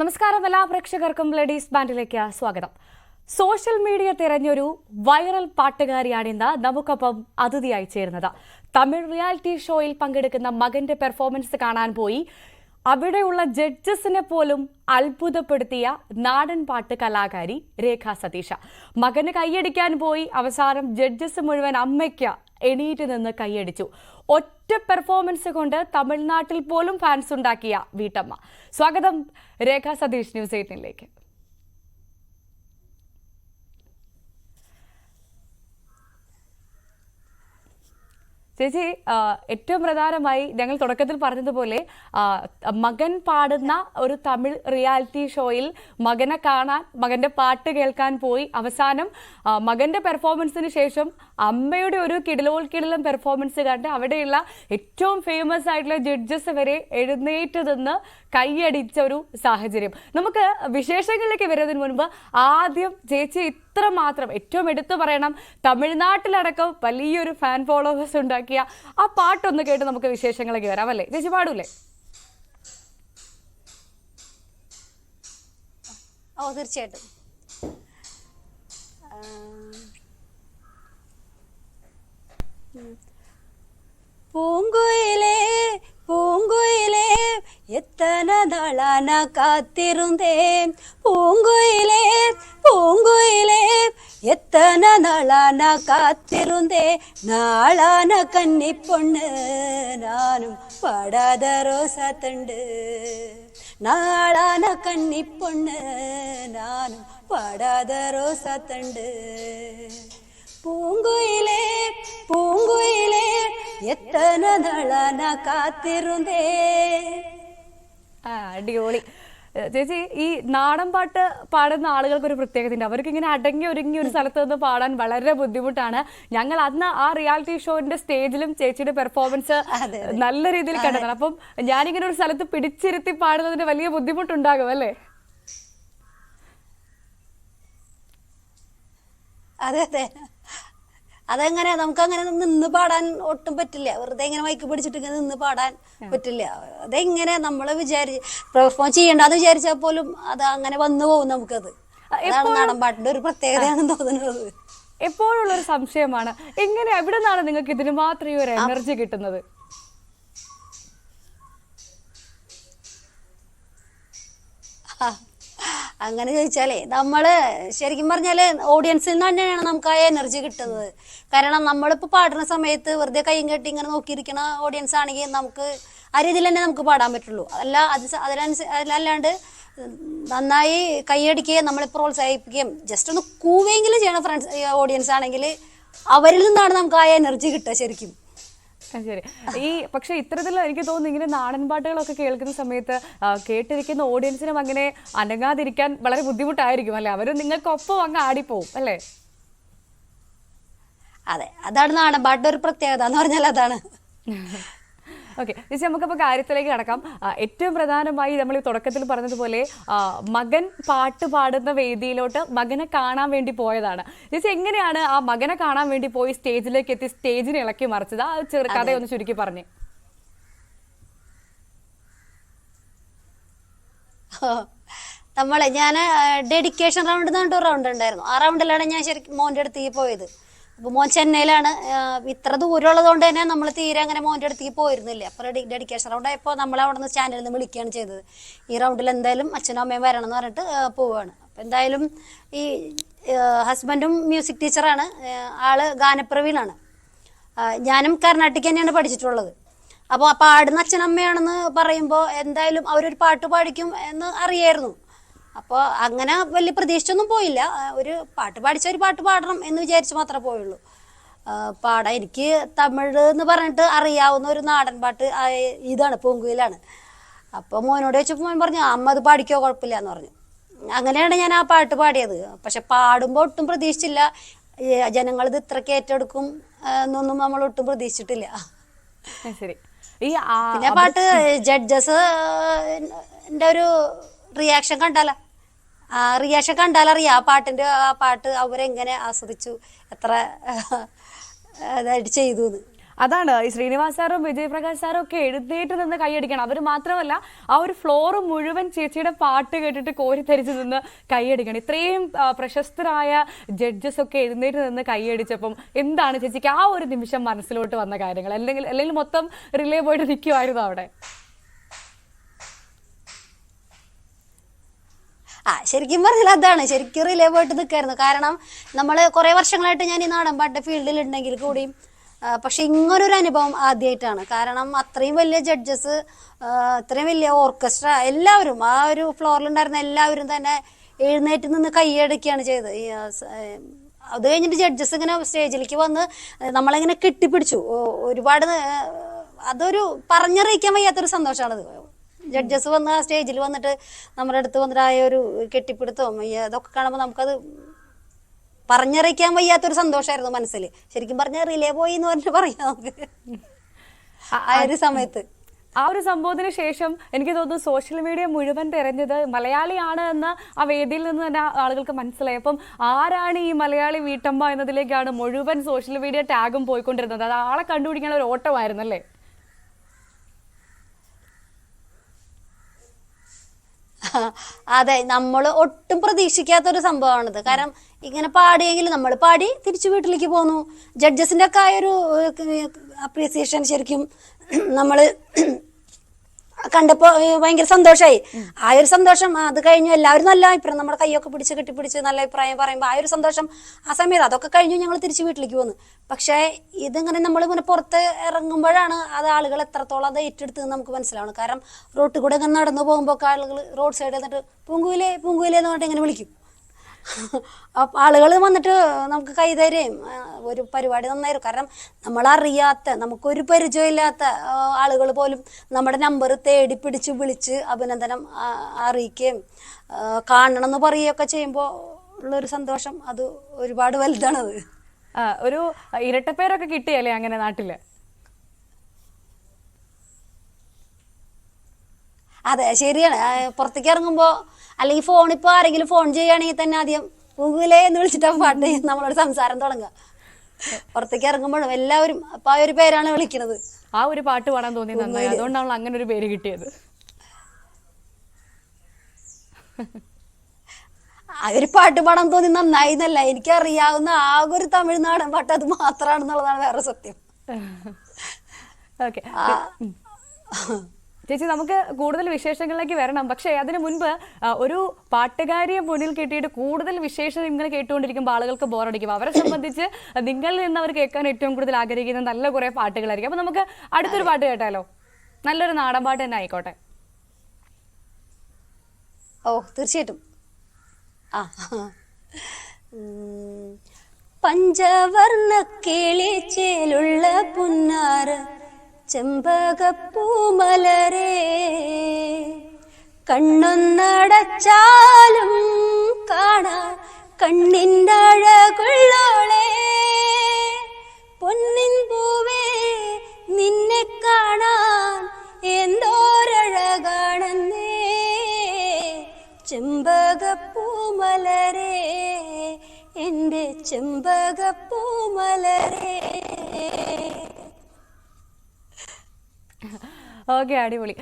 നമസ്കാരം എല്ലാ പ്രേക്ഷകർക്കും ലേഡീസ് ബാൻഡിലേക്ക് സ്വാഗതം. സോഷ്യൽ മീഡിയ തിരഞ്ഞൊരു വൈറൽ പാട്ടുകാരിയാണ് ഇന്ന് നമുക്കൊപ്പം അതിഥിയായി ചേരുന്നത്. തമിഴ് റിയാലിറ്റി ഷോയിൽ പങ്കെടുക്കുന്ന മകന്റെ പെർഫോമൻസ് കാണാൻ പോയി. അവിടെയുള്ള ജഡ്ജസിനെ പോലും അത്ഭുതപ്പെടുത്തിയ നാടൻ പാട്ട് കലാകാരി രേഖ സതീഷ മകന് കൈയടിക്കാൻ പോയി. അവസാനം ജഡ്ജസ് മുഴുവൻ അമ്മയ്ക്ക് എണീറ്റ് നിന്ന് കൈയടിച്ചു. ഒറ്റ പെർഫോമൻസ് കൊണ്ട് തമിഴ്നാട്ടിൽ പോലും ഫാൻസ് ഉണ്ടാക്കിയ വീട്ടമ്മ. സ്വാഗതം രേഖ സതീഷ് ന്യൂസ് എയ്റ്റീനിലേക്ക്. ചേച്ചി ഏറ്റവും പ്രധാനമായി ഞങ്ങൾ തുടക്കത്തിൽ പറഞ്ഞതുപോലെ മകൻ പാടുന്ന ഒരു തമിഴ് റിയാലിറ്റി ഷോയിൽ മകനെ കാണാൻ മകന്റെ പാട്ട് കേൾക്കാൻ പോയി. അവസാനം മകന്റെ പെർഫോമൻസിന് ശേഷം അമ്മയുടെ ഒരു കിടലോൾ കിടിലം പെർഫോമൻസ് കണ്ട് അവിടെയുള്ള ഏറ്റവും ഫേമസ് ആയിട്ടുള്ള ജഡ്ജസ് വരെ എഴുന്നേറ്റ് നിന്ന് കൈയടിച്ച ഒരു സാഹചര്യം. നമുക്ക് വിശേഷങ്ങളിലേക്ക് വരുന്നതിന് മുൻപ് ആദ്യം ചേച്ചി ഇത്ര മാത്രം ഏറ്റവും എടുത്തു പറയണം. തമിഴ്നാട്ടിലടക്കം വലിയൊരു ഫാൻ ഫോളോവേഴ്സ് ഉണ്ടാക്കിയ ആ പാട്ടൊന്ന് കേട്ട് നമുക്ക് വിശേഷങ്ങളിലേക്ക് വരാം അല്ലേ? ചേച്ചി പാടൂലേ? ഓ തീർച്ചയായിട്ടും. പൂങ്കുയിലേ ഉം. எத்தனை நாளா நான் காத்திருந்தேன். பூங்குயிலே பூங்குயிலே எத்தனை நாளா நான் காத்திருந்தேன். நாளான கன்னி பொண்ணு நானும் படாத ரோசா தண்டு. நாளான கன்னி பொண்ணு நானும் படாத ரோசா தண்டு. பூங்குயிலே பூங்குயிலே எத்தனை நாளா காத்திருந்தேன். അടിപൊളി. ചേച്ചി ഈ നാടൻ പാട്ട് പാടുന്ന ആളുകൾക്ക് ഒരു പ്രത്യേകത ഉണ്ട് അവർക്ക് ഇങ്ങനെ അടങ്ങി ഒരുങ്ങി ഒരു സ്ഥലത്ത് നിന്ന് പാടാൻ വളരെ ബുദ്ധിമുട്ടാണ്. ഞങ്ങൾ അന്ന് ആ റിയാലിറ്റി ഷോന്റെ സ്റ്റേജിലും ചേച്ചിയുടെ പെർഫോമൻസ് നല്ല രീതിയിൽ കണ്ടതാണ്. അപ്പം ഞാനിങ്ങനെ ഒരു സ്ഥലത്ത് പിടിച്ചിരുത്തി പാടുന്നതിന് വലിയ ബുദ്ധിമുട്ടുണ്ടാകും അല്ലേ? അതെ അതെ. അതെങ്ങനെ നമുക്ക് അങ്ങനെ നിന്ന് പാടാൻ ഒട്ടും പറ്റില്ല. വെറുതെ ഇങ്ങനെ മൈക്ക് പിടിച്ചിട്ട് ഇങ്ങനെ നിന്ന് പാടാൻ പറ്റില്ല. അതെങ്ങനെ നമ്മൾ വിചാരി പെർഫോം ചെയ്യണ്ടെന്ന് വിചാരിച്ചാൽ പോലും അത് അങ്ങനെ വന്നു പോകും നമുക്കത്. അതാണ് നാടൻ പാട്ടിന്റെ ഒരു പ്രത്യേകതയാണെന്ന് തോന്നുന്നത്. എപ്പോഴുള്ള ഒരു സംശയമാണ് എങ്ങനെ എവിടെ നിന്നാണ് നിങ്ങൾക്ക് ഇതിന് മാത്രം ഈ ഒരു എനർജി കിട്ടുന്നത്? ആ, അങ്ങനെ ചോദിച്ചാലേ നമ്മൾ ശരിക്കും പറഞ്ഞാൽ ഓഡിയൻസിൽ നിന്ന് തന്നെയാണ് നമുക്ക് ആ എനർജി കിട്ടുന്നത്. കാരണം നമ്മളിപ്പോ പാടുന്ന സമയത്ത് വെറുതെ കൈയും കെട്ടി ഇങ്ങനെ നോക്കിയിരിക്കുന്ന ഓഡിയൻസ് ആണെങ്കിൽ നമുക്ക് ആ രീതിയിൽ തന്നെ നമുക്ക് പാടാൻ പറ്റുള്ളൂ. അല്ല അത് അതിനനുസരിച്ച് അതിലല്ലാണ്ട് നന്നായി കൈയടിക്കുകയും നമ്മളെ പ്രോത്സാഹിപ്പിക്കുകയും ജസ്റ്റ് ഒന്ന് കൂവെങ്കിലും ചെയ്യണം ഫ്രണ്ട്സ് ഓഡിയൻസ് ആണെങ്കിൽ അവരിൽ നിന്നാണ് നമുക്ക് ആ എനർജി കിട്ടുക ശരിക്കും. ശരി. ഈ പക്ഷെ ഇത്തരത്തിൽ എനിക്ക് തോന്നുന്നു ഇങ്ങനെ നാടൻ പാട്ടുകളൊക്കെ കേൾക്കുന്ന സമയത്ത് കേട്ടിരിക്കുന്ന ഓഡിയൻസിനും അങ്ങനെ അനങ്ങാതിരിക്കാൻ വളരെ ബുദ്ധിമുട്ടായിരിക്കും അല്ലെ? അവരും നിങ്ങൾക്കൊപ്പം അങ്ങ് ആടിപ്പോവും അല്ലേ? അതെ. അതാണ് നാടൻ പാട്ടിന്റെ ഒരു പ്രത്യേകത എന്ന് പറഞ്ഞാൽ അതാണ്. ഓക്കെ ചേച്ചി നമുക്കപ്പോൾ കാര്യത്തിലേക്ക് കടക്കാം. ഏറ്റവും പ്രധാനമായി നമ്മൾ ഈ തുടക്കത്തിൽ പറഞ്ഞതുപോലെ മകൻ പാട്ട് പാടുന്ന വേദിയിലോട്ട് മകനെ കാണാൻ വേണ്ടി പോയതാണ്. ചേച്ചി എങ്ങനെയാണ് ആ മകനെ കാണാൻ വേണ്ടി പോയി സ്റ്റേജിലേക്ക് എത്തി സ്റ്റേജിനെ ഇളക്കി മറിച്ചത്? ആ ചെറു കഥയൊന്ന് ചുരുക്കി പറഞ്ഞു. നമ്മളെ ഞാൻ ഡെഡിക്കേഷൻ റൗണ്ട് എന്ന് പറഞ്ഞിട്ട് റൗണ്ട് ഉണ്ടായിരുന്നു. ആ റൗണ്ടിലാണ് ഞാൻ ശരിക്കും മോന്റെ അടുത്തേക്ക് പോയത്. അപ്പോൾ മോൻ ചെന്നൈയിലാണ്. ഇത്ര ദൂരമുള്ളത് കൊണ്ട് തന്നെ നമ്മൾ തീരെ അങ്ങനെ മോന്റെ അടുത്തേക്ക് പോയിരുന്നില്ല. അപ്പോൾ ഡെഡിക്കേഷൻ റൗണ്ട് ആയപ്പോൾ നമ്മൾ അവിടെ നിന്ന് ചാനലിൽ നിന്ന് വിളിക്കുകയാണ് ചെയ്തത്. ഈ റൗണ്ടിൽ എന്തായാലും അച്ഛനും അമ്മയും വരണം എന്ന് പറഞ്ഞിട്ട് പോവുകയാണ് അപ്പോൾ എന്തായാലും ഈ ഹസ്ബൻഡും മ്യൂസിക് ടീച്ചറാണ് ആൾ ഗാനപ്രവീണാണ് ഞാനും കർണാട്ടിക് തന്നെയാണ് പഠിച്ചിട്ടുള്ളത്. അപ്പോൾ ആ പാടുന്ന അച്ഛനമ്മയാണെന്ന് പറയുമ്പോൾ എന്തായാലും അവരൊരു പാട്ട് പാടിക്കും എന്ന് അറിയായിരുന്നു. അപ്പോൾ അങ്ങനെ വലിയ പ്രതീക്ഷിച്ചൊന്നും പോയില്ല. ഒരു പാട്ട് പാടിച്ച ഒരു പാട്ട് പാടണം എന്ന് വിചാരിച്ച് മാത്രമേ പോയുള്ളൂ. പാടാ പാടാൻ എനിക്ക് തമിഴ് എന്ന് പറഞ്ഞിട്ട് അറിയാവുന്ന ഒരു നാടൻ പാട്ട് ഇതാണ് പൂങ്കുയിലാണ്. അപ്പോൾ മോനോട് ചോദിച്ചപ്പോൾ മോൻ പറഞ്ഞു അമ്മ അത് പാടിക്കോ കുഴപ്പമില്ല എന്ന് പറഞ്ഞു. അങ്ങനെയാണ് ഞാൻ ആ പാട്ട് പാടിയത്. പക്ഷെ പാടുമ്പോൾ ഒട്ടും പ്രതീക്ഷിച്ചില്ല. ജനങ്ങൾ ഇത് ഇത്രയ്ക്ക് ഏറ്റെടുക്കും എന്നൊന്നും നമ്മൾ ഒട്ടും പ്രതീക്ഷിച്ചിട്ടില്ല. ശരി. ഈ പിന്നെ പാട്ട് ജഡ്ജസ് ഒരു റിയാക്ഷൻ കണ്ടാല. ആ റിയാക്ഷൻ കണ്ടാലറിയാം. ആ പാട്ടിന്റെ ആ പാട്ട് അവരെങ്ങനെ ആസ്വദിച്ചു? എത്ര ഇതായിട്ട് ചെയ്തു എന്ന് അതാണ് ഈ ശ്രീനിവാസ് സാറും വിജയപ്രകാശ് സാറും ഒക്കെ എഴുന്നേറ്റ് നിന്ന് കൈയടിക്കണം. അവർ മാത്രമല്ല ആ ഒരു ഫ്ലോർ മുഴുവൻ ചേച്ചിയുടെ പാട്ട് കേട്ടിട്ട് കോരിത്തരിച്ച് നിന്ന് കൈയടിക്കണം. ഇത്രയും പ്രശസ്തരായ ജഡ്ജസ് ഒക്കെ എഴുന്നേറ്റ് നിന്ന് കൈയടിച്ചപ്പം എന്താണ് ചേച്ചിക്ക് ആ ഒരു നിമിഷം മനസ്സിലോട്ട് വന്ന കാര്യങ്ങൾ? അല്ലെങ്കിൽ അല്ലെങ്കിൽ മൊത്തം റിലേ പോയിട്ട് നിൽക്കുമായിരുന്നു അവിടെ? ആ ശരിക്കും പറഞ്ഞാൽ അതാണ്. ശരിക്കും റിലേ പോയിട്ട് നിൽക്കായിരുന്നു കാരണം നമ്മൾ കുറേ വർഷങ്ങളായിട്ട് ഞാൻ ഈ നാടൻ പാട്ട് ഫീൽഡിൽ ഉണ്ടെങ്കിൽ കൂടിയും പക്ഷെ ഇങ്ങനൊരു അനുഭവം ആദ്യമായിട്ടാണ് കാരണം അത്രയും വലിയ ജഡ്ജസ് ഇത്രയും വലിയ ഓർക്കസ്ട്ര എല്ലാവരും ആ ഒരു ഫ്ലോറിൽ ഉണ്ടായിരുന്ന എല്ലാവരും തന്നെ എഴുന്നേറ്റ് നിന്ന് കൈയടക്കുകയാണ് ചെയ്തത്. അത് കഴിഞ്ഞിട്ട് ജഡ്ജസ് ഇങ്ങനെ സ്റ്റേജിലേക്ക് വന്ന് നമ്മളിങ്ങനെ കെട്ടിപ്പിടിച്ചു. ഒരുപാട് അതൊരു പറഞ്ഞറിയിക്കാൻ വയ്യാത്തൊരു സന്തോഷമാണത് ജഡ്ജസ് വന്ന് ആ സ്റ്റേജിൽ വന്നിട്ട് നമ്മുടെ അടുത്ത് വന്നിട്ട് ആയ ഒരു കെട്ടിപ്പിടുത്തവും അതൊക്കെ കാണുമ്പോൾ നമുക്കത് പറഞ്ഞറിയിക്കാൻ വയ്യാത്തൊരു സന്തോഷമായിരുന്നു മനസ്സിൽ ശരിക്കും പറഞ്ഞാൽ റിലേ പോയി എന്ന് പറഞ്ഞിട്ട് പറയാം നമുക്ക്. ആ ഒരു സമയത്ത്. ആ ഒരു സംഭവത്തിന് ശേഷം എനിക്ക് തോന്നുന്നു സോഷ്യൽ മീഡിയ മുഴുവൻ തിരഞ്ഞത് മലയാളിയാണ് എന്ന് ആ വേദിയിൽ നിന്ന് തന്നെ ആളുകൾക്ക് മനസ്സിലായി. അപ്പം ആരാണ് ഈ മലയാളി വീട്ടമ്മ എന്നതിലേക്കാണ് മുഴുവൻ സോഷ്യൽ മീഡിയ ടാഗും പോയിക്കൊണ്ടിരുന്നത്. അത് ആളെ കണ്ടുപിടിക്കാനുള്ള ഒരു ഓട്ടമായിരുന്നു അല്ലേ അതെ നമ്മൾ ഒട്ടും പ്രതീക്ഷിക്കാത്ത ഒരു സംഭവമാണിത്. കാരണം ഇങ്ങനെ പാടിയെങ്കിൽ നമ്മൾ പാടി തിരിച്ചു വീട്ടിലേക്ക് പോന്നു. ജഡ്ജസിന്റെ ഒക്കെ ആയൊരു അപ്രീസിയേഷൻ ശരിക്കും നമ്മൾ കണ്ടപ്പോ ഭയങ്കര സന്തോഷമായി ആ ഒരു സന്തോഷം അത് കഴിഞ്ഞു. എല്ലാവരും നല്ല അഭിപ്രായം നമ്മുടെ കൈയൊക്കെ പിടിച്ച് കെട്ടിപ്പിടിച്ച് നല്ല അഭിപ്രായം പറയുമ്പോൾ ആ ഒരു സന്തോഷം ആ സമയത്ത് അതൊക്കെ കഴിഞ്ഞു ഞങ്ങൾ തിരിച്ച് വീട്ടിലേക്ക് പോന്നു. പക്ഷേ ഇതിങ്ങനെ നമ്മൾ ഇങ്ങനെ പുറത്ത് ഇറങ്ങുമ്പോഴാണ് അത് ആളുകൾ എത്രത്തോളം അത് ഏറ്റെടുത്ത് നമുക്ക് മനസ്സിലാവണം. കാരണം റോട്ടിൽ കൂടെ ഇങ്ങനെ നടന്നു പോകുമ്പോൾ ആളുകൾ റോഡ് സൈഡിൽ നിന്നിട്ട് പൂങ്കുവിലെ പൂങ്കുവിലെ എന്ന് പറഞ്ഞിട്ട് ഇങ്ങനെ വിളിക്കും. ആളുകൾ വന്നിട്ട് നമുക്ക് കൈതരുകയും ഒരു പരിപാടി നന്നായിരുന്നു കാരണം നമ്മളറിയാത്ത നമുക്കൊരു പരിചയമില്ലാത്ത ആളുകൾ പോലും നമ്മുടെ നമ്പർ തേടി പിടിച്ച് വിളിച്ച് അഭിനന്ദനം അറിയിക്കുകയും ആ, കാണണം എന്ന് പറയുകയൊക്കെ ചെയ്യുമ്പോൾ ഉള്ളൊരു സന്തോഷം. അത് ഒരുപാട് വലുതാണത്. ഒരു ഇരട്ടപ്പേരൊക്കെ കിട്ടിയല്ലേ അങ്ങനെ നാട്ടിൽ? അതെ ശരിയാണ്. പുറത്തേക്ക് ഇറങ്ങുമ്പോൾ അല്ലെങ്കിൽ ഫോൺ ഇപ്പോൾ ആരെങ്കിലും ഫോൺ ചെയ്യുകയാണെങ്കിൽ തന്നെ ആദ്യം ഗൂഗിളേ എന്ന് വിളിച്ചിട്ടാ പാട്ട് നമ്മളോട് സംസാരം തുടങ്ങുക. പുറത്തേക്ക് ഇറങ്ങുമ്പോഴും എല്ലാവരും അപ്പം ആ ഒരു പേരാണ് വിളിക്കുന്നത്. ആ ഒരു പാട്ട് പാടാൻ തോന്നി നന്നായി. അതുകൊണ്ടാണല്ലോ അങ്ങനെ ഒരു പേര് കിട്ടിയത്. ആ ഒരു പാട്ട് പാടാൻ തോന്നി നന്നായി എന്നല്ല എനിക്ക് അറിയാവുന്ന ആകെ ഒരു തമിഴ്നാടൻ പാട്ട് അത് മാത്രമാണെന്നുള്ളതാണ് വേറെ സത്യം. ഓക്കെ ചേച്ചി നമുക്ക് കൂടുതൽ വിശേഷങ്ങളിലേക്ക് വരണം. പക്ഷേ അതിനു മുൻപ് ഒരു പാട്ടുകാരിയെ മുന്നിൽ കിട്ടിയിട്ട് കൂടുതൽ വിശേഷം നിങ്ങൾ കേട്ടുകൊണ്ടിരിക്കുമ്പോൾ ആളുകൾക്ക് ബോറടിക്കും. അവരെ സംബന്ധിച്ച് നിങ്ങളിൽ നിന്ന് അവർ കേൾക്കാൻ ഏറ്റവും കൂടുതൽ ആഗ്രഹിക്കുന്ന നല്ല കുറേ പാട്ടുകളായിരിക്കും. അപ്പൊ നമുക്ക് അടുത്തൊരു പാട്ട് കേട്ടാലോ? നല്ലൊരു നാടൻ പാട്ട് തന്നെ ആയിക്കോട്ടെ. ഓ തീർച്ചയായിട്ടും. ആ. പഞ്ചവർണ കേളിച്ചേലുള്ള പുന്നാര ചെമ്പകപ്പൂമലരേ കണ്ണൊന്നടച്ചാലും കാണാൻ കണ്ണിന്റെ അഴകുള്ളോളേ പൊന്നിൻ പൂവേ നിന്നെ കാണാൻ എന്തോരഴകാണെന്നേ. ചെമ്പകപ്പൂമലരേ എന്റെ ചെമ്പകപ്പൂമലരേ. ഓക്കെ അടിപൊളി.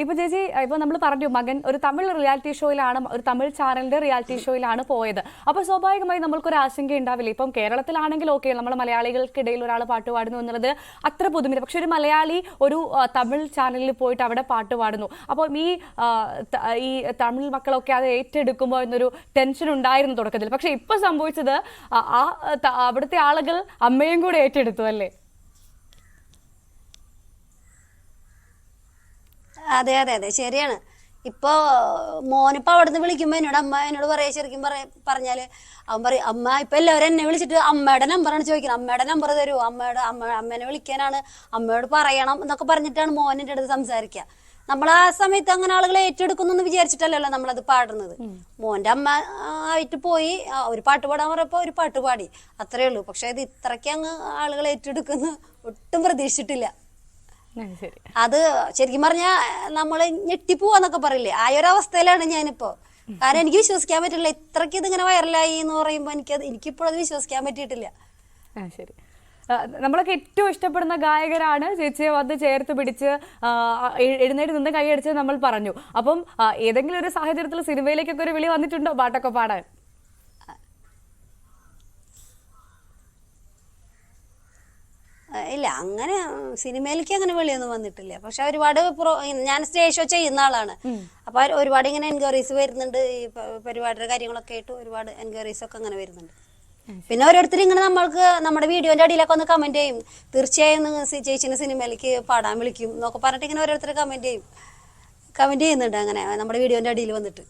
ഇപ്പൊ ചേച്ചി ഇപ്പൊ നമ്മൾ പറഞ്ഞു മകൻ ഒരു തമിഴ് റിയാലിറ്റി ഷോയിലാണ് ഒരു തമിഴ് ചാനലിന്റെ റിയാലിറ്റി ഷോയിലാണ് പോയത്. അപ്പൊ സ്വാഭാവികമായി നമ്മൾക്കൊരു ആശങ്ക ഉണ്ടാവില്ല. ഇപ്പം കേരളത്തിലാണെങ്കിൽ ഓക്കെ നമ്മൾ മലയാളികൾക്കിടയിൽ ഒരാൾ പാട്ട് പാടുന്നു എന്നുള്ളത് അത്ര പുതുമില്ല പക്ഷെ ഒരു മലയാളി ഒരു തമിഴ് ചാനലിൽ പോയിട്ട് അവിടെ പാട്ട് പാടുന്നു. അപ്പോൾ ഈ ഈ തമിഴ് മക്കളൊക്കെ അത് ഏറ്റെടുക്കുമ്പോൾ എന്നൊരു ടെൻഷൻ ഉണ്ടായിരുന്നു തുടക്കത്തിൽ. പക്ഷെ ഇപ്പൊ സംഭവിച്ചത് ആ അവിടുത്തെ ആളുകൾ അമ്മയും കൂടെ ഏറ്റെടുത്തു അല്ലേ? അതെ അതെ അതെ. ശരിയാണ്. ഇപ്പോ മോനിപ്പോ അവിടുന്ന് വിളിക്കുമ്പോ എന്നോട് അമ്മ എന്നോട് പറയാ ശരിക്കും പറയാ പറഞ്ഞാൽ അവൻ പറയും അമ്മ ഇപ്പൊ എല്ലാവരും എന്നെ വിളിച്ചിട്ട് അമ്മയുടെ നമ്പറാണ് ചോദിക്കുന്നത് അമ്മയുടെ നമ്പർ തരുമോ അമ്മയുടെ അമ്മ അമ്മേനെ വിളിക്കാനാണ്. അമ്മയോട് പറയണം എന്നൊക്കെ പറഞ്ഞിട്ടാണ് മോൻ എന്റെ അടുത്ത് സംസാരിക്കുക നമ്മൾ ആ സമയത്ത് അങ്ങനെ ആളുകളെ ഏറ്റെടുക്കുന്നു എന്ന് വിചാരിച്ചിട്ടല്ലല്ലോ നമ്മളത് പാടുന്നത്. മോന്റെ അമ്മ ആയിട്ട് പോയി. ഒരു പാട്ട് പാടാൻ പറഞ്ഞപ്പോ ഒരു പാട്ട് പാടി. അത്രേ ഉള്ളൂ. പക്ഷെ ഇത് ഇത്രയ്ക്ക് അങ്ങ് ആളുകൾ ഏറ്റെടുക്കുന്നു ഒട്ടും പ്രതീക്ഷിച്ചിട്ടില്ല. അത് ശരിക്കും പറഞ്ഞാ നമ്മൾ ഞെട്ടിപ്പോവാന്നൊക്കെ പറയില്ലേ? ആ ഒരു അവസ്ഥയിലാണ് ഞാനിപ്പോ. കാരണം എനിക്ക് വിശ്വസിക്കാൻ പറ്റില്ല. ഇത്രയ്ക്ക് ഇതിങ്ങനെ വൈറലായി എന്ന് പറയുമ്പോ എനിക്കത് എനിക്കിപ്പോഴത് വിശ്വസിക്കാൻ പറ്റിയിട്ടില്ല. ശരി. നമ്മളൊക്കെ ഏറ്റവും ഇഷ്ടപ്പെടുന്ന ഗായകരാണ് ചേച്ചിയെ വന്ന് ചേർത്ത് പിടിച്ച് എഴുന്നേറ്റ് നിന്ന് കൈയടിച്ച് നമ്മൾ പറഞ്ഞു. അപ്പം ഏതെങ്കിലും ഒരു സാഹചര്യത്തിൽ സിനിമയിലേക്കൊക്കെ ഒരു വിളി വന്നിട്ടുണ്ടോ? പാട്ടൊക്കെ പാടാൻ. ഇല്ല അങ്ങനെ സിനിമയിലേക്ക് അങ്ങനെ വെളിയൊന്നും വന്നിട്ടില്ല. പക്ഷെ ഒരുപാട് പ്രോ ഞാൻ സ്റ്റേജ് ഷോ ചെയ്യുന്ന ആളാണ്. അപ്പൊ ഒരുപാട് ഇങ്ങനെ എൻക്വയറീസ് വരുന്നുണ്ട്. ഈ പരിപാടിയുടെ കാര്യങ്ങളൊക്കെ ആയിട്ട് ഒരുപാട് എൻക്വയറീസ് ഒക്കെ അങ്ങനെ വരുന്നുണ്ട്. പിന്നെ ഓരോരുത്തർ ഇങ്ങനെ നമ്മൾക്ക് നമ്മുടെ വീഡിയോന്റെ അടിയിലൊക്കെ ഒന്ന് കമന്റ് ചെയ്യും. തീർച്ചയായും ചേച്ചിന്റെ ചേച്ചിനെ സിനിമയിലേക്ക് പാടാൻ വിളിക്കും എന്നൊക്കെ പറഞ്ഞിട്ട് ഇങ്ങനെ ഓരോരുത്തർ കമന്റ് ചെയ്യും. കമന്റ് ചെയ്യുന്നുണ്ട് അങ്ങനെ നമ്മുടെ വീഡിയോന്റെ അടിയിൽ വന്നിട്ട്.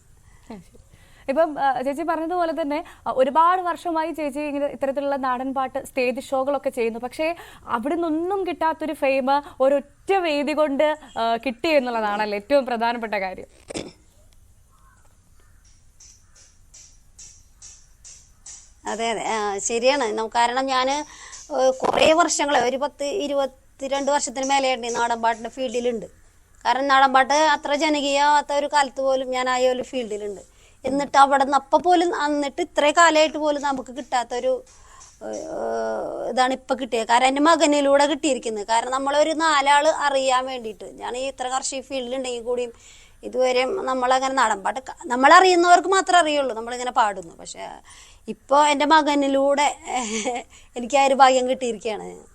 ഇപ്പം ചേച്ചി പറഞ്ഞതുപോലെ തന്നെ ഒരുപാട് വർഷമായി ചേച്ചി ഇങ്ങനെ ഇത്തരത്തിലുള്ള നാടൻ പാട്ട് സ്റ്റേജ് ഷോകളൊക്കെ ചെയ്യുന്നു. പക്ഷേ അവിടെ നിന്നൊന്നും കിട്ടാത്തൊരു ഫെയിം ഒരൊറ്റ വേദി കൊണ്ട് കിട്ടി എന്നുള്ളതാണല്ലോ ഏറ്റവും പ്രധാനപ്പെട്ട കാര്യം. അതെ അതെ. ശരിയാണ്. കാരണം ഞാൻ കുറേ വർഷങ്ങളെ ഒരു പത്ത് ഇരുപത്തിരണ്ട് വർഷത്തിന് ഈ നാടൻ ഫീൽഡിലുണ്ട് കാരണം നാടൻ പാട്ട് അത്ര ജനകീയമാവാത്ത ഒരു കാലത്ത് പോലും ഞാൻ ആയ ഒരു ഫീൽഡിലുണ്ട് എന്നിട്ട് അവിടെ നിന്ന് അപ്പം പോലും എന്നിട്ട് ഇത്രയും കാലമായിട്ട് പോലും നമുക്ക് കിട്ടാത്തൊരു ഇതാണ് ഇപ്പം കിട്ടിയത്. കാരണം എന്റെ മകനിലൂടെ കിട്ടിയിരിക്കുന്നത്. കാരണം നമ്മളൊരു നാലാൾ അറിയാൻ വേണ്ടിയിട്ട്. ഞാൻ ഈ ഇത്ര കാർഷിക ഫീൽഡിലുണ്ടെങ്കിൽ കൂടിയും ഇതുവരെ നമ്മളങ്ങനെ നാടൻ പാട്ട് ക- നമ്മളറിയുന്നവർക്ക് മാത്രമേ അറിയുള്ളൂ. നമ്മളിങ്ങനെ പാടുന്നു. പക്ഷേ ഇപ്പോൾ എന്റെ മകനിലൂടെ എനിക്ക് ആ ഒരു ഭാഗ്യം കിട്ടിയിരിക്കുകയാണ്.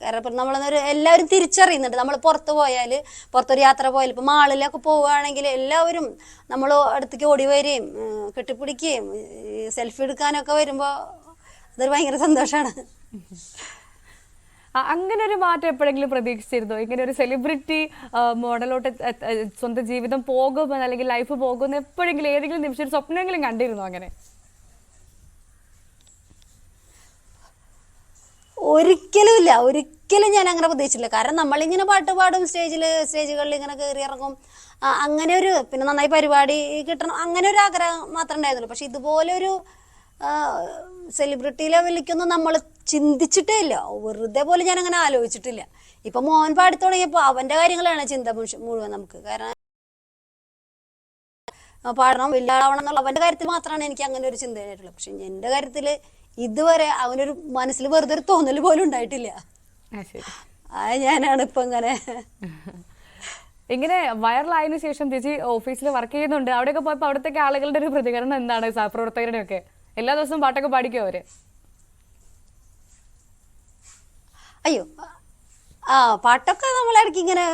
കാരണം ഇപ്പം നമ്മളൊരു എല്ലാവരും തിരിച്ചറിയുന്നുണ്ട്. നമ്മൾ പുറത്ത് പോയാൽ പുറത്തൊരു യാത്ര പോയാൽ ഇപ്പം മാളിലൊക്കെ പോവുകയാണെങ്കിൽ എല്ലാവരും നമ്മൾ അടുത്തേക്ക് ഓടി വരികയും കെട്ടിപ്പിടിക്കുകയും സെൽഫി എടുക്കാനൊക്കെ വരുമ്പോൾ അതൊരു ഭയങ്കര സന്തോഷമാണ് അങ്ങനെ ഒരു മാറ്റം എപ്പോഴെങ്കിലും പ്രതീക്ഷിച്ചിരുന്നോ? ഇങ്ങനെ ഒരു സെലിബ്രിറ്റി മോഡലോട്ട് സ്വന്തം ജീവിതം പോകുമെന്ന് അല്ലെങ്കിൽ ലൈഫ് പോകുമെന്ന് എപ്പോഴെങ്കിലും ഏതെങ്കിലും നിമിഷം സ്വപ്നമെങ്കിലും കണ്ടിരുന്നോ അങ്ങനെ? ഒരിക്കലും ഇല്ല. ഒരിക്കലും ഞാൻ അങ്ങനെ പ്രതീക്ഷിച്ചില്ല. കാരണം നമ്മളിങ്ങനെ പാട്ട് പാടും സ്റ്റേജിൽ സ്റ്റേജുകളിൽ ഇങ്ങനെ കയറി ഇറങ്ങും. അങ്ങനെ ഒരു പിന്നെ നന്നായി പരിപാടി കിട്ടണം അങ്ങനെ ഒരു ആഗ്രഹം മാത്രമേ ഉണ്ടായിരുന്നുള്ളൂ. പക്ഷെ ഇതുപോലെ ഒരു സെലിബ്രിറ്റി ലെവലിലേക്കൊന്നും നമ്മൾ ചിന്തിച്ചിട്ടേ ഇല്ല. വെറുതെ പോലെ ഞാൻ അങ്ങനെ ആലോചിച്ചിട്ടില്ല. ഇപ്പൊ മോഹൻ പാടി തുടങ്ങിയപ്പോൾ അവന്റെ കാര്യങ്ങളാണ് ചിന്ത മുഴുവൻ നമുക്ക്. കാരണം പാടണം വലിയ ആളാവണം എന്നുള്ള അവന്റെ കാര്യത്തിൽ മാത്രമാണ് എനിക്ക് അങ്ങനെ ഒരു ചിന്ത ഉണ്ടായിട്ടുള്ളത് പക്ഷെ എന്റെ കാര്യത്തിൽ ഇതുവരെ അവനൊരു മനസ്സിൽ വെറുതെ ഒരു തോന്നൽ പോലും ഉണ്ടായിട്ടില്ല. ഞാനാണ് ഇപ്പൊ ഇങ്ങനെ. ഇങ്ങനെ വൈറലായതിനു ശേഷം ചേച്ചി ഓഫീസിൽ വർക്ക് ചെയ്യുന്നുണ്ട്. അവിടെയൊക്കെ പോയപ്പോൾ അവിടത്തെ ആളുകളുടെ ഒരു പ്രതികരണം എന്താണ്? സഹപ്രവർത്തകരുടെ ഒക്കെ എല്ലാ ദിവസവും പാട്ടൊക്കെ പാടിക്കോ അവർ? അയ്യോ ആ പാട്ടൊക്കെ നമ്മളിടയ്ക്ക് ഇങ്ങനെ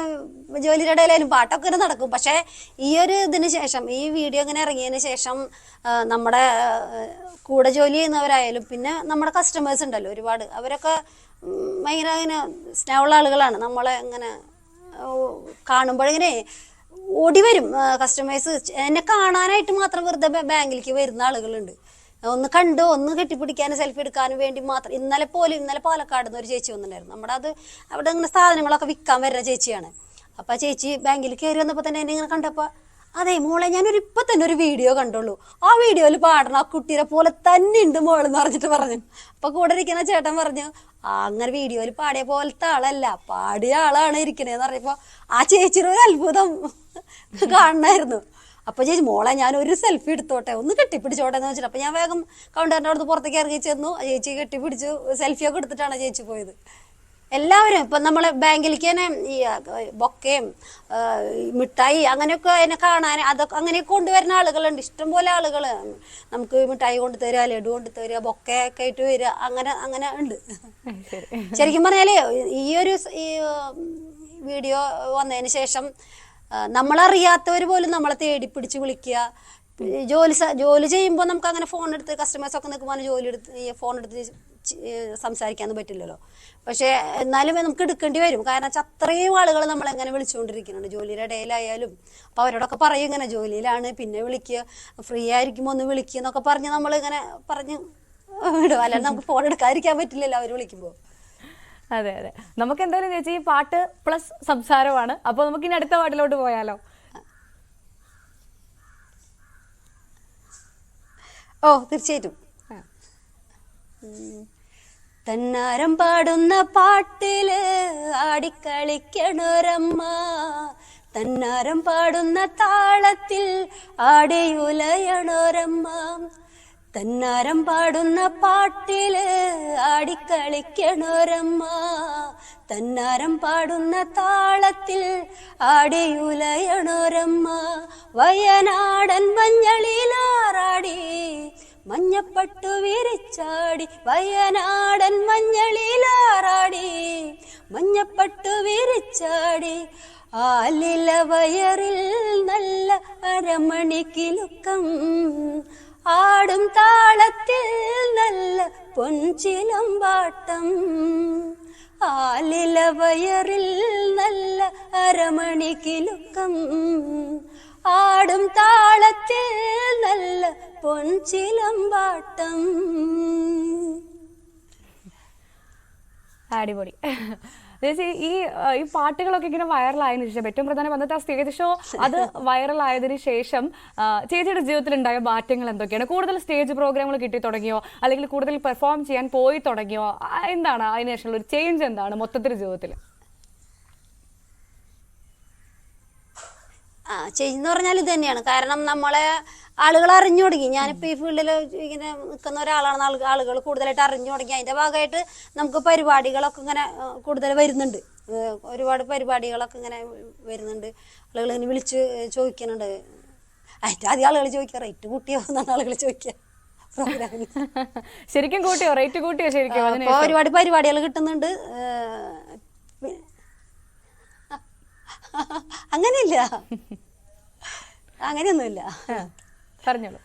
ജോലിയുടെ ഇടയിലായാലും പാട്ടൊക്കെ ഇങ്ങനെ നടക്കും. പക്ഷെ ഈ ഒരു ഇതിന് ശേഷം ഈ വീഡിയോ ഇങ്ങനെ ഇറങ്ങിയതിന് ശേഷം നമ്മുടെ കൂടെ ജോലി ചെയ്യുന്നവരായാലും പിന്നെ നമ്മുടെ കസ്റ്റമേഴ്സ് ഉണ്ടല്ലോ ഒരുപാട്. അവരൊക്കെ ഭയങ്കര ഇങ്ങനെ സ്നേഹമുള്ള ആളുകളാണ്. നമ്മളെ ഇങ്ങനെ കാണുമ്പോഴിങ്ങനെ ഓടി വരും കസ്റ്റമേഴ്സ് എന്നെ കാണാനായിട്ട് മാത്രം വെറുതെ ബാങ്കിലേക്ക് വരുന്ന ആളുകളുണ്ട്. ഒന്ന് കണ്ട് ഒന്ന് കെട്ടിപ്പിടിക്കാനും സെൽഫി എടുക്കാനും വേണ്ടി മാത്രം. ഇന്നലെ പോലും ഇന്നലെ പാലക്കാട് നിന്ന് ഒരു ചേച്ചി വന്നിട്ടുണ്ടായിരുന്നു. നമ്മുടെ അത് അവിടെ ഇങ്ങനെ സാധനങ്ങളൊക്കെ വിൽക്കാൻ വരുന്ന ചേച്ചിയാണ്. അപ്പൊ ആ ചേച്ചി ബാങ്കിൽ കയറി വന്നപ്പോൾ തന്നെ എന്നെ ഇങ്ങനെ കണ്ടപ്പോ അതെ മോളെ ഞാനൊരു ഇപ്പൊ തന്നെ ഒരു വീഡിയോ കണ്ടുള്ളൂ. ആ വീഡിയോയിൽ പാടണം ആ കുട്ടീനെ പോലെ തന്നെ ഉണ്ട് മോളെന്ന് പറഞ്ഞിട്ട് പറഞ്ഞു. അപ്പൊ കൂടെ ഇരിക്കുന്ന ചേട്ടൻ പറഞ്ഞു "ആ, അങ്ങനെ വീഡിയോയിൽ പാടിയ പോലത്തെ ആളല്ല. പാടിയ ആളാണ് ഇരിക്കണേന്ന് പറഞ്ഞപ്പോ ആ ചേച്ചിയുടെ ഒരു അത്ഭുതം കാണണമായിരുന്നു അപ്പൊ ചേച്ചി മോളെ ഞാൻ ഒരു സെൽഫി എടുത്തോട്ടെ? ഒന്ന് കെട്ടിപ്പിടിച്ചോട്ടെ എന്ന് വെച്ചിട്ട്. അപ്പൊ ഞാൻ വേഗം കൗണ്ടറിന്റെ അടുത്ത് പുറത്തേക്ക് ഇറങ്ങി ചെന്നു. ചേച്ചി കെട്ടിപ്പിടിച്ചു. സെൽഫിയൊക്കെ എടുത്തിട്ടാണ് ചേച്ചി പോയത്. എല്ലാവരും ഇപ്പൊ നമ്മളെ ബാങ്കിലേക്ക് തന്നെ ഈ ബൊക്കയും മിഠായി അങ്ങനെയൊക്കെ അതിനെ കാണാൻ അതൊക്കെ അങ്ങനെയൊക്കെ കൊണ്ടുവരുന്ന ആളുകളുണ്ട്. ഇഷ്ടംപോലെ ആളുകൾ നമുക്ക് മിഠായി കൊണ്ടു തരിക ലഡു കൊണ്ടു തരിക ബൊക്കയൊക്കെ ആയിട്ട് വരിക അങ്ങനെ അങ്ങനെ ഉണ്ട്. ശരി. ശരിക്കും പറഞ്ഞാൽ ഈ ഒരു ഈ വീഡിയോ വന്നതിന് ശേഷം നമ്മളറിയാത്തവർ പോലും നമ്മളെ തേടി പിടിച്ച് വിളിക്കുക. ജോലി ജോലി ചെയ്യുമ്പോൾ നമുക്ക് അങ്ങനെ ഫോൺ എടുത്ത് കസ്റ്റമേഴ്സ് ഒക്കെ നിൽക്കുമ്പോൾ ജോലി എടുത്ത് ഫോൺ എടുത്ത് സംസാരിക്കാൻ പറ്റില്ലല്ലോ. പക്ഷേ എന്നാലും നമുക്ക് എടുക്കേണ്ടി വരും. കാരണം വെച്ചാൽ അത്രയും ആളുകൾ നമ്മളെങ്ങനെ വിളിച്ചുകൊണ്ടിരിക്കുന്നുണ്ട് ജോലിയുടെ ഇടയിലായാലും അപ്പോൾ അവരോടൊക്കെ പറയും ഇങ്ങനെ ജോലിയിലാണ് പിന്നെ വിളിക്കുക ഫ്രീ ആയിരിക്കുമ്പോൾ ഒന്ന് വിളിക്കുക എന്നൊക്കെ പറഞ്ഞ് നമ്മളിങ്ങനെ പറഞ്ഞ് വിടും. അല്ലാണ്ട് നമുക്ക് ഫോൺ എടുക്കാതിരിക്കാൻ പറ്റില്ലല്ലോ അവർ വിളിക്കുമ്പോൾ അതെ അതെ. നമുക്ക് എന്തായാലും ചേച്ചി ഈ പാട്ട് പ്ലസ് സംസാരമാണ്. അപ്പോൾ നമുക്ക് ഇനി അടുത്ത പാട്ടിലോട്ട് പോയാലോ? ഓ തീർച്ചയായിട്ടും. തന്നാരം പാടുന്ന പാട്ടിൽ ആടിക്കളിക്കണൊരമ്മ. തന്നാരം പാടുന്ന താളത്തിൽ ആടിയുലയണൊരമ്മ. തന്നാരം പാടുന്ന പാട്ടിൽ ആടിക്കളിക്കണോരമ്മ. തന്നാരം പാടുന്ന താളത്തിൽ ആടിയുലയണോരമ്മ. വയനാടൻ മഞ്ഞളിലാറാടി മഞ്ഞപ്പട്ടു വിരിച്ചാടി. വയനാടൻ മഞ്ഞളിലാറാടി മഞ്ഞപ്പട്ടു വിരിച്ചാടി. ആലില വയറിൽ നല്ല അരമണിക്കിലുക്കം ആടും താളത്തിൽ നല്ല പൊൻചിലമ്പാട്ടം ആലില വയറിൽ നല്ല അരമണിക്കിലുക്കം. ആടും താളത്തിൽ നല്ല പൊൻചിലമ്പാട്ടം അടിപൊളി. ചേച്ചി ഈ ഈ പാട്ടുകളൊക്കെ ഇങ്ങനെ വൈറലായതിനു ശേഷം ഏറ്റവും പ്രധാനം വന്നിട്ട് ആ സ്റ്റേജ് ഷോ അത് വൈറലായതിനു ശേഷം ചേച്ചിയുടെ ജീവിതത്തിൽ ഉണ്ടായ മാറ്റങ്ങൾ എന്തൊക്കെയാണ്? കൂടുതൽ സ്റ്റേജ് പ്രോഗ്രാമുകൾ കിട്ടി തുടങ്ങിയോ? അല്ലെങ്കിൽ കൂടുതൽ പെർഫോം ചെയ്യാൻ പോയി തുടങ്ങിയോ? എന്താണ് അതിനുശേഷമുള്ള ഒരു ചേഞ്ച് എന്താണ് മൊത്തത്തിൽ ജീവിതത്തിൽ? ആ ചെയ്യുന്ന പറഞ്ഞാൽ ഇത് തന്നെയാണ്. കാരണം നമ്മളെ ആളുകൾ അറിഞ്ഞു തുടങ്ങി. ഞാനിപ്പോൾ ഈ ഫീൽഡിൽ ഇങ്ങനെ നിൽക്കുന്ന ഒരാളാണ് ആളുകൾ കൂടുതലായിട്ട് അറിഞ്ഞു തുടങ്ങി. അതിന്റെ ഭാഗമായിട്ട് നമുക്ക് പരിപാടികളൊക്കെ ഇങ്ങനെ കൂടുതൽ വരുന്നുണ്ട്. ഒരുപാട് പരിപാടികളൊക്കെ ഇങ്ങനെ വരുന്നുണ്ട്. ആളുകൾ ഇങ്ങനെ വിളിച്ച് ചോദിക്കുന്നുണ്ട്. ഏറ്റവും ആദ്യം ആളുകൾ ചോദിക്കുക റേറ്റ് കൂട്ടിയോ? എന്നാണ് ആളുകൾ ചോദിക്കുക. പ്രോഗ്രാമിന്. ശരിക്കും കൂട്ടിയോ? റേറ്റ് കൂട്ടിയോ ശരിക്കും അപ്പോൾ ഒരുപാട് പരിപാടികൾ കിട്ടുന്നുണ്ട്. അങ്ങനെയല്ല. അങ്ങനെയൊന്നുമില്ല. പറഞ്ഞോളൂ.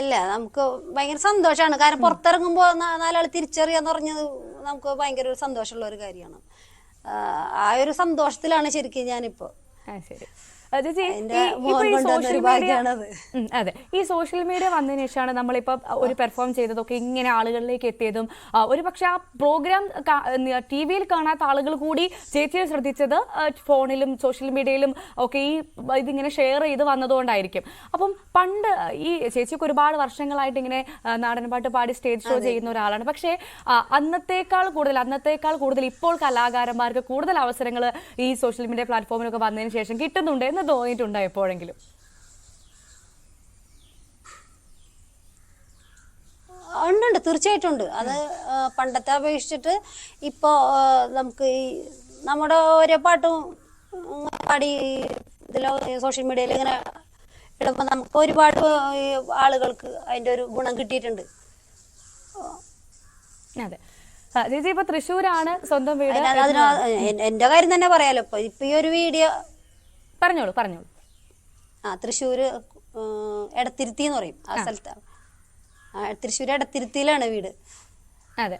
ഇല്ല നമുക്ക് ഭയങ്കര സന്തോഷമാണ് കാരണം പുറത്തിറങ്ങുമ്പോൾ നാലാൾ തിരിച്ചറിയാന്ന് പറഞ്ഞത് നമുക്ക് ഭയങ്കര ഒരു സന്തോഷമുള്ള ഒരു കാര്യമാണ്. ആ ഒരു സന്തോഷത്തിലാണ് ശരിക്കും ഞാനിപ്പോ. ശരി. അതെ. ഈ സോഷ്യൽ മീഡിയ വന്നതിന് ശേഷമാണ് നമ്മളിപ്പോ ഒരു പെർഫോം ചെയ്തതൊക്കെ ഇങ്ങനെ ആളുകളിലേക്ക് എത്തിയതും ഒരു പക്ഷെ ആ പ്രോഗ്രാം ടി വിയിൽ കാണാത്ത ആളുകൾ കൂടി ചേച്ചിയെ ശ്രദ്ധിച്ചത് ഫോണിലും സോഷ്യൽ മീഡിയയിലും ഒക്കെ ഈ ഇതിങ്ങനെ ഷെയർ ചെയ്ത് വന്നതുകൊണ്ടായിരിക്കും. അപ്പം പണ്ട് ഈ ചേച്ചിക്ക് ഒരുപാട് വർഷങ്ങളായിട്ട് ഇങ്ങനെ നാടൻപാട്ട് പാടി സ്റ്റേജ് ഷോ ചെയ്യുന്ന ഒരാളാണ്. പക്ഷേ അന്നത്തേക്കാൾ കൂടുതൽ അന്നത്തേക്കാൾ കൂടുതൽ ഇപ്പോൾ കലാകാരന്മാർക്ക് കൂടുതൽ അവസരങ്ങൾ ഈ സോഷ്യൽ മീഡിയ പ്ലാറ്റ്ഫോമിലൊക്കെ വന്നതിന് ശേഷം കിട്ടുന്നുണ്ട്. എന്ന് തോന്നിയിട്ടുണ്ടോ എപ്പോഴെങ്കിലും? ഉണ്ടുണ്ട് തീർച്ചയായിട്ടും ഉണ്ട് അത് പണ്ടത്തെ അപേക്ഷിച്ചിട്ട് ഇപ്പോൾ നമുക്ക് ഈ നമ്മുടെ ഓരോ പാട്ടും പാടി ഇതിലോ സോഷ്യൽ മീഡിയയിൽ ഇങ്ങനെ ഇടുമ്പോൾ നമുക്ക് ഒരുപാട് ആളുകൾക്ക് അതിന്റെ ഒരു ഗുണം കിട്ടിയിട്ടുണ്ട്. അതെ. ചേച്ചി ഇപ്പൊ തൃശ്ശൂരാണ് സ്വന്തം വീട് എന്റെ കാര്യം തന്നെ പറയാലോ. ഇപ്പൊ ഇപ്പൊ ഈ ഒരു വീഡിയോ പറഞ്ഞോളൂ പറഞ്ഞോളൂ. ആ തൃശ്ശൂർ എടത്തിരുത്തി എന്ന് പറയും ആ സ്ഥലത്താണ് തൃശ്ശൂർ എടത്തിരുത്തിയിലാണ് വീട്. അതെ.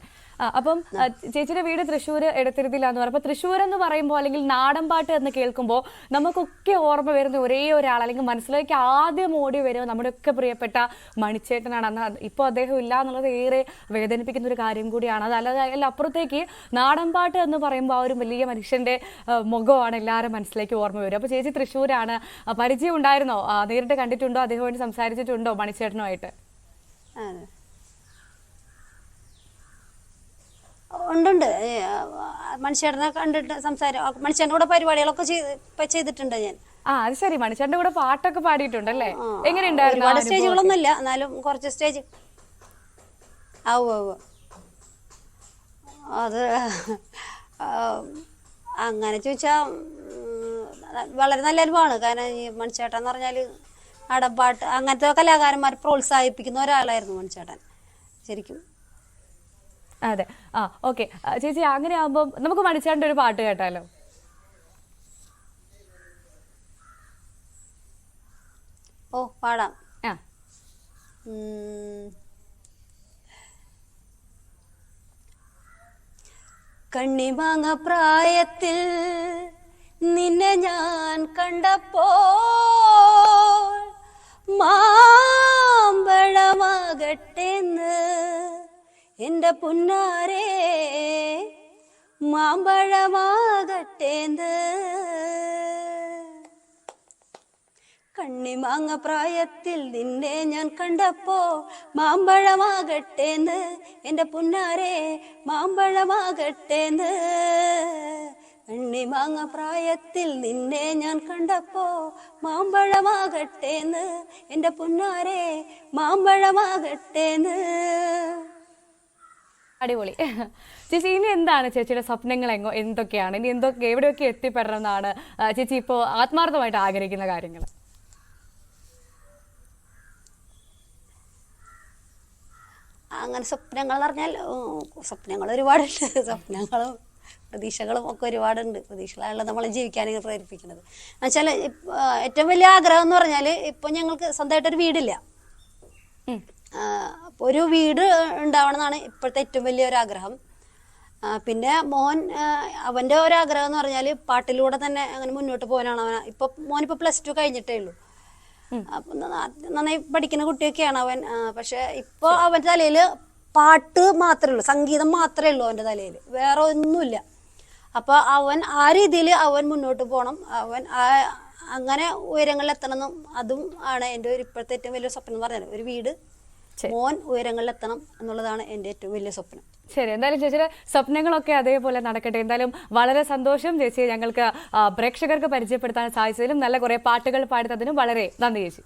അപ്പം ആ, ചേച്ചിയുടെ വീട് തൃശ്ശൂർ എടത്തിരുത്തിലാന്ന് പറയും അപ്പൊ തൃശ്ശൂർ എന്ന് പറയുമ്പോൾ അല്ലെങ്കിൽ നാടൻ പാട്ട് എന്ന് കേൾക്കുമ്പോൾ നമുക്കൊക്കെ ഓർമ്മ വരുന്ന ഒരേ ഒരാൾ അല്ലെങ്കിൽ മനസ്സിലേക്ക് ആദ്യം ഓടി വരിക നമ്മുടെയൊക്കെ പ്രിയപ്പെട്ട മണിച്ചേട്ടനാണ്. അന്ന് ഇപ്പൊ അദ്ദേഹം ഇല്ല എന്നുള്ളത് ഏറെ വേദനിപ്പിക്കുന്ന ഒരു കാര്യം കൂടിയാണ്. അതല്ലാതെ അല്ല അപ്പുറത്തേക്ക് നാടൻ പാട്ട് എന്ന് പറയുമ്പോൾ ആ ഒരു വലിയ മനുഷ്യന്റെ ആ, മുഖമാണ് എല്ലാവരും മനസ്സിലേക്ക് ഓർമ്മ വരും അപ്പോൾ ചേച്ചി തൃശ്ശൂരാണ്. ആ, പരിചയം ഉണ്ടായിരുന്നോ? ആ, നേരിട്ട് കണ്ടിട്ടുണ്ടോ? അദ്ദേഹമായിട്ട് സംസാരിച്ചിട്ടുണ്ടോ മണിച്ചേട്ടനുമായിട്ട്? അതെ. ഉണ്ടുണ്ട്. മനുഷ്യനെ കണ്ടിട്ട് സംസാരം മനുഷ്യന്റെ കൂടെ പരിപാടികളൊക്കെ ചെയ്ത് ഇപ്പൊ ചെയ്തിട്ടുണ്ട് ഞാൻ. ആ അത് ശരി. മനുഷ്യന്റെ കൂടെ പാട്ടൊക്കെ പാടിയിട്ടുണ്ടല്ലേ? ആ ഒരുപാട് സ്റ്റേജുകളൊന്നും ഇല്ല എന്നാലും കുറച്ച് സ്റ്റേജ് ആവു ഉവ്വ്. അത് അങ്ങനെ ചോദിച്ചാ വളരെ നല്ല അനുഭവമാണ്. കാരണം ഈ മണിച്ചേട്ടൻ എന്ന് പറഞ്ഞാൽ അടപ്പാട്ട് അങ്ങനത്തെ കലാകാരന്മാരെ പ്രോത്സാഹിപ്പിക്കുന്ന ഒരാളായിരുന്നു മണിച്ചേട്ടൻ. ശരിക്കും അതെ. ആ ഓക്കെ. ചേച്ചി അങ്ങനെ ആകുമ്പോൾ നമുക്ക് മടിച്ചാണ്ട് ഒരു പാട്ട് കേട്ടാലോ? ഓ പാടാം. ആ. കണ്ണിമാങ്ങ പ്രായത്തിൽ നിന്നെ ഞാൻ കണ്ടപ്പോൾ മാമ്പഴമാകട്ടെന്ന് എന്റെ പുന്നാരേ മാമ്പഴമാകട്ടേന്ത്? കണ്ണിമാങ്ങ പ്രായത്തിൽ നിന്നെ ഞാൻ കണ്ടപ്പോ മാമ്പഴമാകട്ടേന്ന് എന്റെ പുന്നാരെ മാമ്പഴമാകട്ടേന്ന് കണ്ണിമാങ്ങ പ്രായത്തിൽ നിന്നെ ഞാൻ കണ്ടപ്പോ മാമ്പഴമാകട്ടേന്ന് എന്റെ പുന്നാരെ മാമ്പഴമാകട്ടേന്ന് അടിപൊളി. ചേച്ചി ഇനി എന്താണ് ചേച്ചിയുടെ സ്വപ്നങ്ങൾ എങ്ങോ എന്തൊക്കെയാണ്? ഇനി എന്തൊക്കെ എവിടെയൊക്കെ എത്തിപ്പെടണം എന്നാണ് ചേച്ചി ഇപ്പോൾ ആത്മാർത്ഥമായിട്ട് ആഗ്രഹിക്കുന്ന കാര്യങ്ങൾ? അങ്ങനെ സ്വപ്നങ്ങൾ എന്ന് പറഞ്ഞാൽ സ്വപ്നങ്ങൾ ഒരുപാടുണ്ട്. സ്വപ്നങ്ങളും പ്രതീക്ഷകളും ഒക്കെ ഒരുപാടുണ്ട്. പ്രതീക്ഷകളാണല്ലോ നമ്മളെ ജീവിക്കാനും പ്രേരിപ്പിക്കുന്നത്. എന്നുവെച്ചാൽ ഏറ്റവും വലിയ ആഗ്രഹം എന്ന് പറഞ്ഞാൽ ഇപ്പം ഞങ്ങൾക്ക് സ്വന്തമായിട്ടൊരു വീടില്ല. ഒരു വീട് ഉണ്ടാവണം എന്നാണ് ഇപ്പോഴത്തെ ഏറ്റവും വലിയ ഒരു ആഗ്രഹം പിന്നെ മോൻ അവന്റെ അവന്റെ ഒരു ആഗ്രഹം എന്ന് പറഞ്ഞാൽ പാട്ടിലൂടെ തന്നെ അങ്ങനെ മുന്നോട്ട് പോകാനാണ് അവൻ. ഇപ്പൊ മോൻ ഇപ്പൊ പ്ലസ് ടു കഴിഞ്ഞിട്ടേ ഉള്ളൂ. നന്നായി പഠിക്കുന്ന കുട്ടിയൊക്കെയാണ് അവൻ. പക്ഷേ ഇപ്പൊ അവന്റെ തലയിൽ പാട്ട് മാത്രമേ ഉള്ളൂ. സംഗീതം മാത്രമേ ഉള്ളൂ അവന്റെ തലയിൽ വേറെ ഒന്നുമില്ല. അപ്പൊ അവൻ ആ രീതിയിൽ അവൻ മുന്നോട്ട് പോകണം അവൻ ആ അങ്ങനെ ഉയരങ്ങളിൽ എത്തണമെന്നും അതും ആണ് എന്റെ ഒരു ഇപ്പോഴത്തെ ഏറ്റവും വലിയ സ്വപ്നം എന്ന് പറഞ്ഞാൽ ഒരു വീട്. മോൻ ഉയരങ്ങളിൽ എത്തണം എന്നുള്ളതാണ് എന്റെ ഏറ്റവും വലിയ സ്വപ്നം. ശരി എന്തായാലും ചേച്ചിയുടെ സ്വപ്നങ്ങളൊക്കെ അതേപോലെ നടക്കട്ടെ. എന്തായാലും വളരെ സന്തോഷം ചേച്ചി ഞങ്ങൾക്ക് പ്രേക്ഷകർക്ക് പരിചയപ്പെടുത്താൻ സാധിച്ചതിലും നല്ല കുറേ പാട്ടുകൾ പാടുന്നതിനും വളരെ നന്ദി ചേച്ചി.